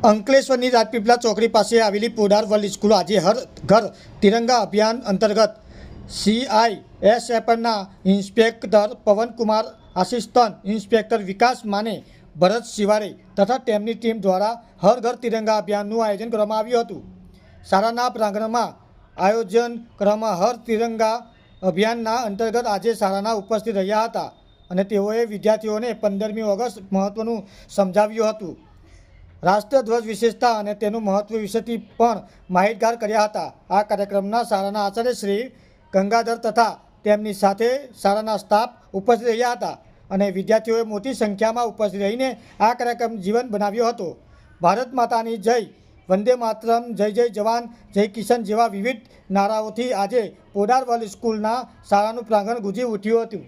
અંકલેશ્વરની રાજપીપળા ચોકડી પાસે આવેલી પોડાર સ્કૂલ આજે હર ઘર તિરંગા અભિયાન અંતર્ગત સીઆઈએસએફના inspector Pawankumar, assistant inspector Vikas Mane Bharat Shivare તથા તેમની ટીમ દ્વારા હર ઘર તિરંગા અભિયાનનું આયોજન કરવામાં આવ્યું હતું. શાળાના પ્રાંગણમાં આયોજન કરવામાં હર તિરંગા અભિયાનના અંતર્ગત આજે શાળાના ઉપસ્થિત રહ્યા હતા અને તેઓએ વિદ્યાર્થીઓને પંદરમી ઓગસ્ટ મહત્ત્વનું સમજાવ્યું હતું. રાષ્ટ્રધ્વજ વિશેષતા અને તેનું મહત્વ વિશેથી પણ માહિતગાર કર્યા હતા. આ કાર્યક્રમના શાળાના આચાર્ય શ્રી ગંગાધર તથા તેમની સાથે શાળાના સ્ટાફ ઉપસ્થિત રહ્યા હતા અને વિદ્યાર્થીઓએ મોટી સંખ્યામાં ઉપસ્થિત રહીને આ કાર્યક્રમ જીવન બનાવ્યો હતો. ભારત માતાની જય, વંદે માતરમ, જય જય જવાન, જય કિશન જેવા વિવિધ નારાઓથી આજે પોડાર વર્લ્ડ સ્કૂલના શાળાનું પ્રાંગણ ગુંજી ઉઠ્યું હતું.